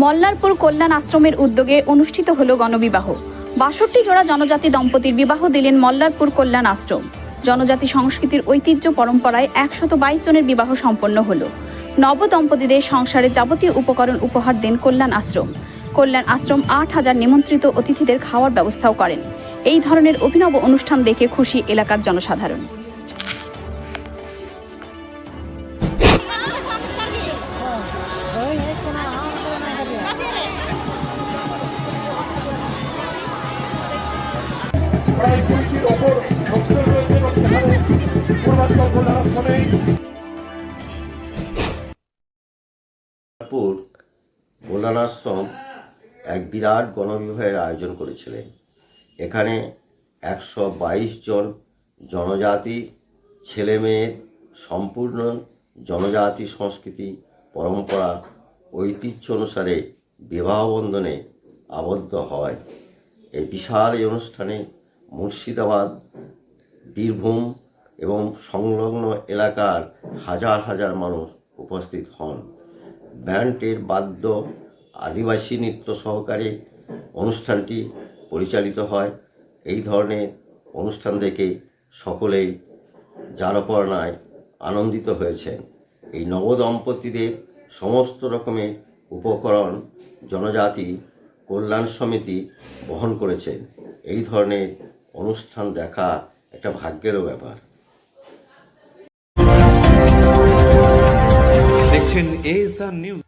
মল্লারপুর কল্যাণ আশ্রমের উদ্যোগে অনুষ্ঠিত হল গণবিবাহ। বাষট্টি জোড়া জনজাতি দম্পতির বিবাহ দিলেন মল্লারপুর কল্যাণ আশ্রম। জনজাতি সংস্কৃতির ঐতিহ্য পরম্পরায় একশত বাইশ জনের বিবাহ সম্পন্ন হলো। নব দম্পতিদের সংসারের যাবতীয় উপকরণ উপহার দেন কল্যাণ আশ্রম। কল্যাণ আশ্রম আট হাজার নিমন্ত্রিত অতিথিদের খাওয়ার ব্যবস্থাও করেন। এই ধরনের অভিনব অনুষ্ঠান দেখে খুশি এলাকার জনসাধারণ। প্রায় এক বিরাট গণবিবাহের আয়োজন করেছিলেন। এখানে একশো বাইশ জন জনজাতি, ছেলেমেয়ের সম্পূর্ণ জনজাতি সংস্কৃতি, পরম্পরা, ঐতিহ্য অনুসারে বিবাহ বন্ধনে আবদ্ধ হয়। এই বিশাল এই অনুষ্ঠানে মুর্শিদাবাদ, বীরভূম এবং সংলগ্ন এলাকার হাজার হাজার মানুষ উপস্থিত হন। ব্যান্ডের বাদ্য, আদিবাসী নৃত্য সহকারে অনুষ্ঠানটি পরিচালিত হয়। এই ধরনের অনুষ্ঠান দেখে সকলেই যারপরনায় আনন্দিত হয়েছেন। এই নবদম্পতিদের সমস্ত রকমের উপকরণ জনজাতি কল্যাণ সমিতি বহন করেছেন এই ধরনের অনুষ্ঠান দেখা একটা ভাগ্যেরও ব্যাপার। দেখছেন এজ নিউজ